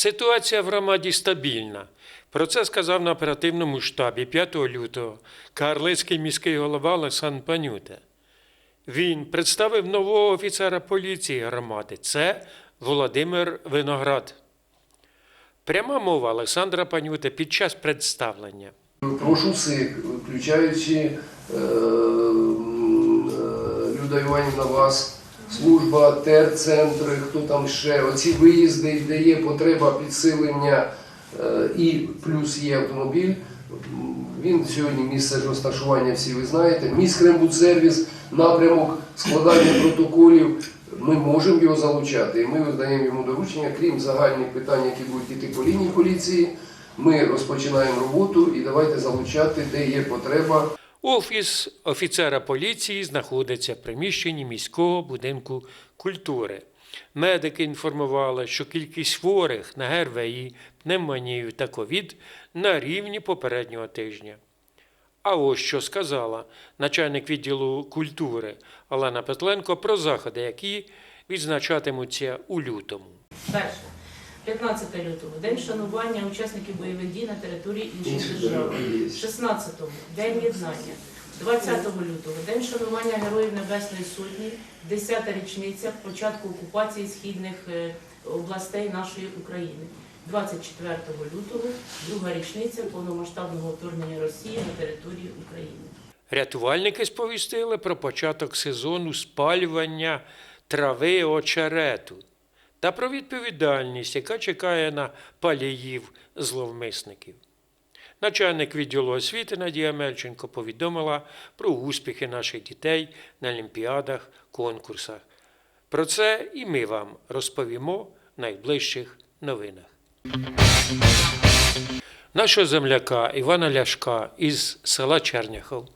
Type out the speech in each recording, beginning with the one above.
Ситуація в громаді стабільна. Про це сказав на оперативному штабі 5 лютого Карлицький міський голова Олександр Панюта. Він представив нового офіцера поліції громади. Це Володимир Виноград. Пряма мова Олександра Панюта під час представлення. Прошу всіх, включаючи е, е, Люда Іванівна вас, служба, терцентри, хто там ще, оці виїзди, де є потреба підсилення е, і плюс є автомобіль. Він сьогодні місце розташування, всі ви знаєте. Міськрембудсервіс, напрямок складання протоколів. Ми можемо його залучати, і ми даємо йому доручення, крім загальних питань, які будуть йти по лінії поліції. Ми розпочинаємо роботу і давайте залучати, де є потреба. Офіс офіцера поліції знаходиться в приміщенні міського будинку культури. Медики інформували, що кількість хворих на ГРВІ, пневмонію та ковід на рівні попереднього тижня. А ось що сказала начальник відділу культури Олена Петленко про заходи, які відзначатимуться у лютому. Перше. 15 лютого день вшанування учасників бойових дій на території інших держав. держав 16-го день єднання. 20 лютого день вшанування Героїв Небесної Сотні, 10-та річниця початку окупації східних е, областей нашої України. 24 лютого друга річниця повномасштабного вторгнення Росії на територію України. Рятувальники сповістили про початок сезону спалювання трави очерету та про відповідальність, яка чекає на паліїв зловмисників. Начальник відділу освіти Надія Мельченко повідомила про успіхи наших дітей на олімпіадах, конкурсах. Про це і ми вам розповімо в найближчих новинах. Нашого земляка Івана Ляшка із села Черняхов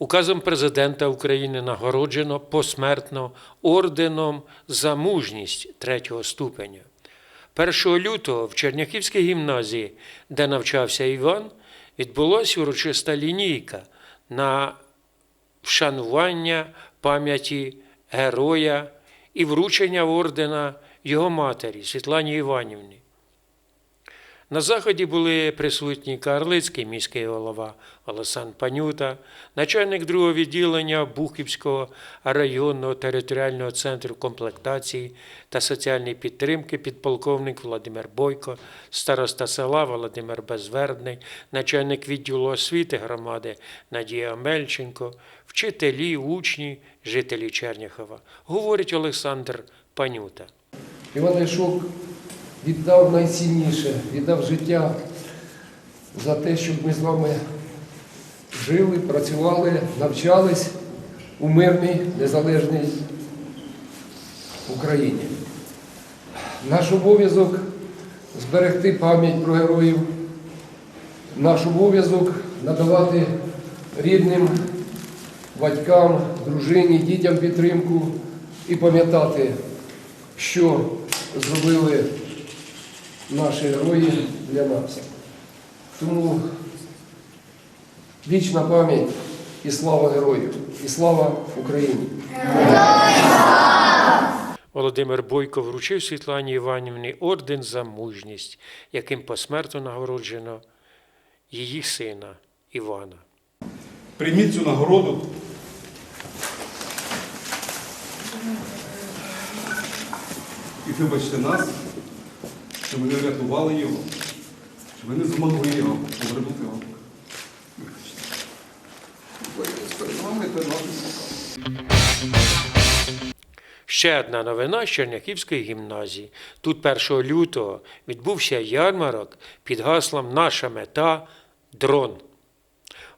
указом президента України нагороджено посмертно орденом за мужність третього ступеня. 1 лютого в Черняхівській гімназії, де навчався Іван, відбулася урочиста лінійка на вшанування пам'яті героя і вручення ордена його матері Світлані Іванівні. На заході були присутні Карлицький міський голова Олександр Панюта, начальник другого відділення Бухівського районного територіального центру комплектації та соціальної підтримки підполковник Володимир Бойко, староста села Володимир Безвердний, начальник відділу освіти громади Надія Мельченко, вчителі, учні, жителі Черняхова, говорить Олександр Панюта. Іван Ляшок віддав найцінніше, віддав життя за те, щоб ми з вами жили, працювали, навчались у мирній, незалежній Україні. Наш обов'язок зберегти пам'ять про героїв, наш обов'язок надавати рідним, батькам, дружині, дітям підтримку і пам'ятати, що зробили наші герої для нас. Тому вічна пам'ять і слава героїв, і слава Україні! Володимир Бойко вручив Світлані Іванівні орден за мужність, яким посмертно нагороджено її сина Івана. Прийміть цю нагороду. І вибачте нас, що ми не врятували його, що ми не змогли його повернути вам. Ще одна новина з Черняхівської гімназії. Тут 1 лютого відбувся ярмарок під гаслом Наша мета дрон.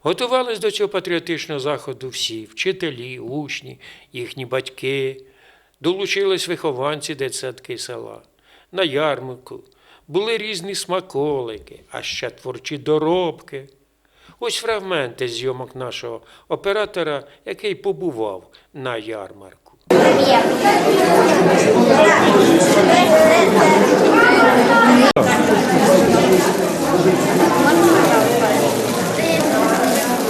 Готувались до цього патріотичного заходу всі вчителі, учні, їхні батьки. Долучились вихованці дитсадки села. На ярмарку були різні смаколики, а ще творчі доробки. Ось фрагменти зйомок нашого оператора, який побував на ярмарку.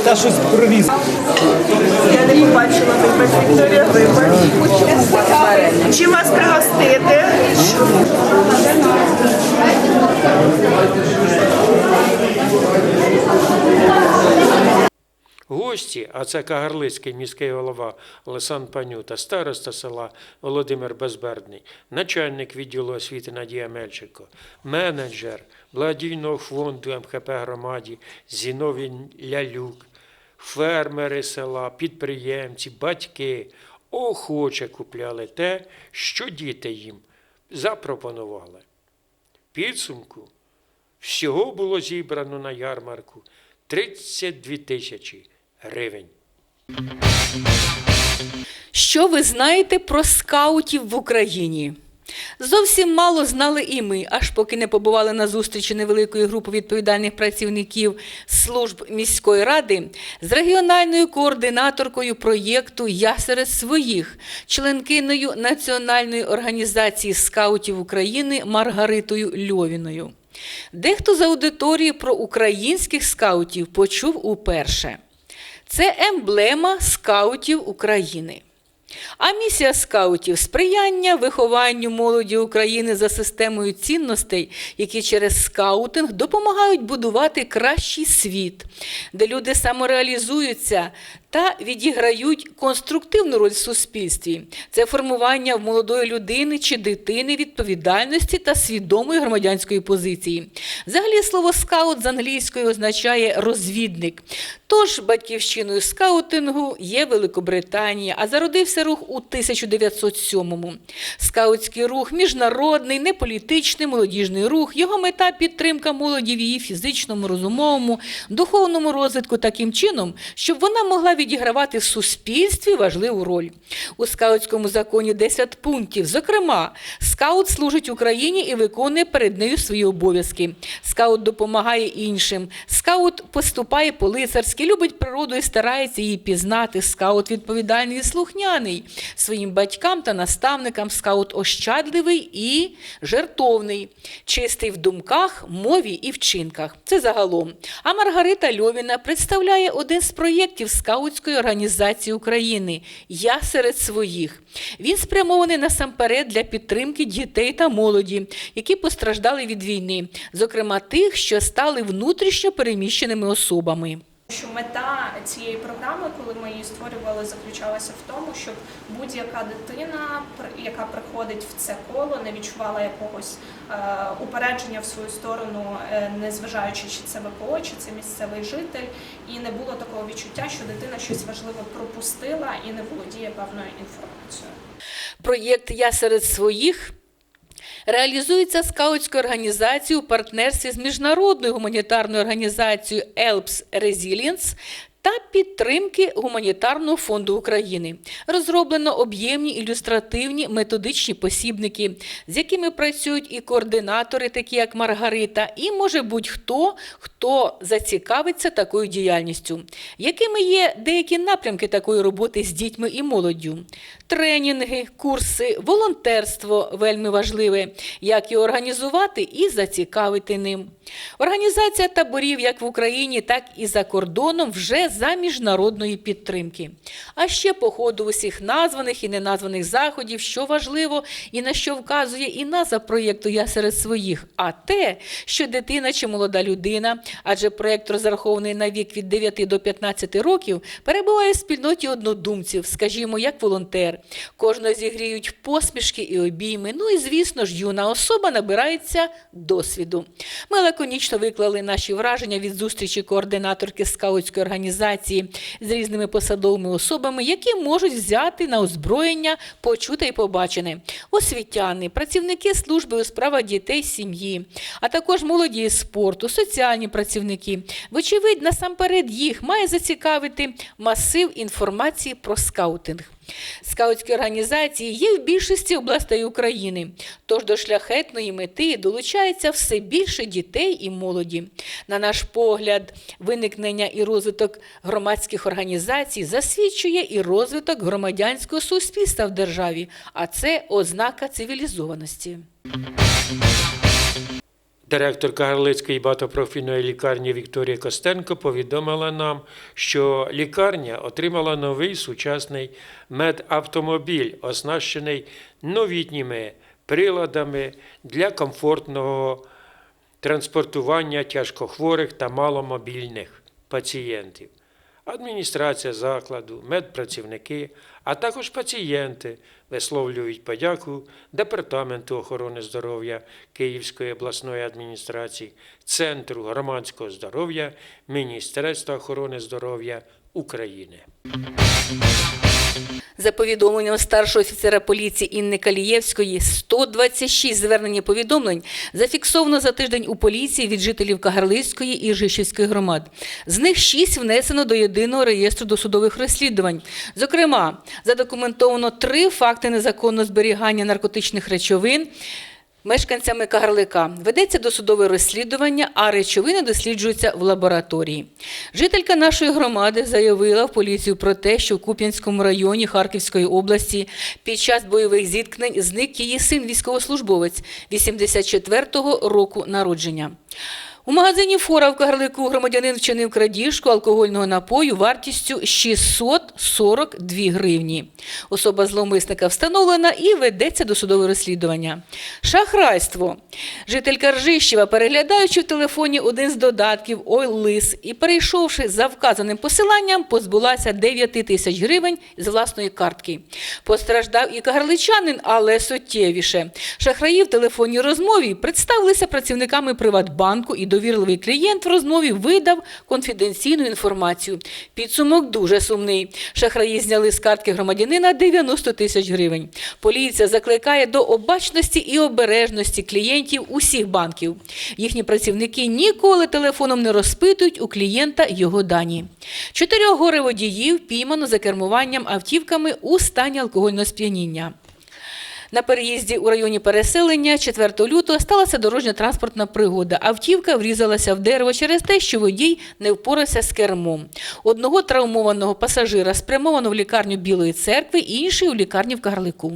Та щось привіз. Я не побачила, вибач, Вікторія, вибач. Чим вас пригостити? Гості, а це Кагарлицький міський голова Олександр Панюта, староста села Володимир Безбердний, начальник відділу освіти Надія Мельченко, менеджер благодійного фонду МХП громаді Зіновій Лялюк, фермери села, підприємці, батьки охоче купляли те, що діти їм запропонували. Підсумку всього було зібрано на ярмарку 32 тисячі гривень. Що ви знаєте про скаутів в Україні? Зовсім мало знали і ми, аж поки не побували на зустрічі невеликої групи відповідальних працівників служб міської ради з регіональною координаторкою проєкту Я серед своїх, членкиною Національної організації скаутів України Маргаритою Льовіною. Дехто з аудиторії про українських скаутів почув уперше. Це емблема скаутів України. А місія скаутів сприяння вихованню молоді України за системою цінностей, які через скаутинг допомагають будувати кращий світ, де люди самореалізуються та відіграють конструктивну роль в суспільстві. Це формування в молодої людини чи дитини відповідальності та свідомої громадянської позиції. Взагалі слово скаут з англійської означає розвідник. Тож батьківщиною скаутингу є Великобританія, а зародився рух у 1907-му. Скаутський рух міжнародний, неполітичний молодіжний рух. Його мета підтримка молоді в її фізичному, розумовому, духовному розвитку таким чином, щоб вона могла відігравати в суспільстві важливу роль. У скаутському законі 10 пунктів. Зокрема, скаут служить Україні і виконує перед нею свої обов'язки. Скаут допомагає іншим. Скаут поступає по-лицарськи, любить природу і старається її пізнати. Скаут відповідальний і слухняний своїм батькам та наставникам. Скаут ощадливий і жертовний, чистий в думках, мові і вчинках. Це загалом. А Маргарита Льовіна представляє один з проєктів скаутської організації України Я серед своїх. Він спрямований насамперед для підтримки дітей та молоді, які постраждали від війни, зокрема тих, що стали внутрішньо переміщеними особами. Що мета цієї програми, коли ми її створювали, заключалася в тому, щоб будь-яка дитина, яка приходить в це коло, не відчувала якогось е, упередження в свою сторону, е, незважаючи, чи це ВПО, чи це місцевий житель, і не було такого відчуття, що дитина щось важливе пропустила і не володіє певною інформацією. Проєкт Я серед своїх. Реалізується скаутською організацією у партнерстві з міжнародною гуманітарною організацією Elps Resilience та підтримки Гуманітарного фонду України. Розроблено об'ємні ілюстративні методичні посібники, з якими працюють і координатори, такі як Маргарита, і може будь-хто, хто зацікавиться такою діяльністю. Якими є деякі напрямки такої роботи з дітьми і молоддю? Тренінги, курси, волонтерство вельми важливе, як його організувати і зацікавити ним. Організація таборів як в Україні, так і за кордоном вже за міжнародної підтримки. А ще по ходу усіх названих і неназваних заходів, що важливо і на що вказує і назва проєкту Я серед своїх, а те, що дитина чи молода людина, адже проєкт розрахований на вік від 9 до 15 років, перебуває в спільноті однодумців, скажімо, як волонтер. Кожного зігріють посмішки і обійми. Ну і звісно ж, юна особа набирається досвіду. Ми лаконічно виклали наші враження від зустрічі координаторки скаутської організації з різними посадовими особами, які можуть взяти на озброєння почуте і побачене. Освітяни, працівники служби у справах дітей сім'ї, а також молоді з спорту, соціальні працівники. Вочевидь, насамперед їх має зацікавити масив інформації про скаутинг. Скаутські організації є в більшості областей України, тож до шляхетної мети долучається все більше дітей і молоді. На наш погляд, виникнення і розвиток громадських організацій засвідчує і розвиток громадянського суспільства в державі, а це ознака цивілізованості. Директорка Гарлицької багатопрофільної лікарні Вікторія Костенко повідомила нам, що лікарня отримала новий сучасний медавтомобіль, оснащений новітніми приладами для комфортного транспортування тяжкохворих та маломобільних пацієнтів. адміністрація закладу, медпрацівники, а також пацієнти висловлюють подяку Департаменту охорони здоров'я Київської обласної адміністрації, Центру громадського здоров'я Міністерства охорони здоров'я України. За повідомленням старшого офіцера поліції Інни Калієвської, 126 звернень і повідомлень зафіксовано за тиждень у поліції від жителів Кагарлицької і Жишівської громад. З них 6 внесено до єдиного реєстру досудових розслідувань. Зокрема, задокументовано три факти незаконного зберігання наркотичних речовин. Мешканцями Кагарлика ведеться досудове розслідування, а речовини досліджуються в лабораторії. Жителька нашої громади заявила в поліцію про те, що в Куп'янському районі Харківської області під час бойових зіткнень зник її син військовослужбовець 84-го року народження. У магазині Фора в Кагарлику громадянин вчинив крадіжку алкогольного напою вартістю 642 гривні. Особа зловмисника встановлена і ведеться до судового розслідування. Шахрайство. Жителька Ржищева, переглядаючи в телефоні один з додатків «Ойл-лис» і перейшовши за вказаним посиланням, позбулася 9 тисяч гривень з власної картки. Постраждав і кагарличанин, але суттєвіше. Шахраї в телефонній розмові представилися працівниками Приватбанку і довірливий клієнт в розмові видав конфіденційну інформацію. Підсумок дуже сумний. Шахраї зняли з картки громадянина 90 тисяч гривень. Поліція закликає до обачності і обережності клієнтів усіх банків. Їхні працівники ніколи телефоном не розпитують у клієнта його дані. Чотирьох горе-водіїв піймано за кермуванням автівками у стані алкогольного сп'яніння. На переїзді у районі переселення 4 лютого сталася дорожньо-транспортна пригода. Автівка врізалася в дерево через те, що водій не впорався з кермом. Одного травмованого пасажира спрямовано в лікарню Білої церкви, інший у лікарні в Карлику.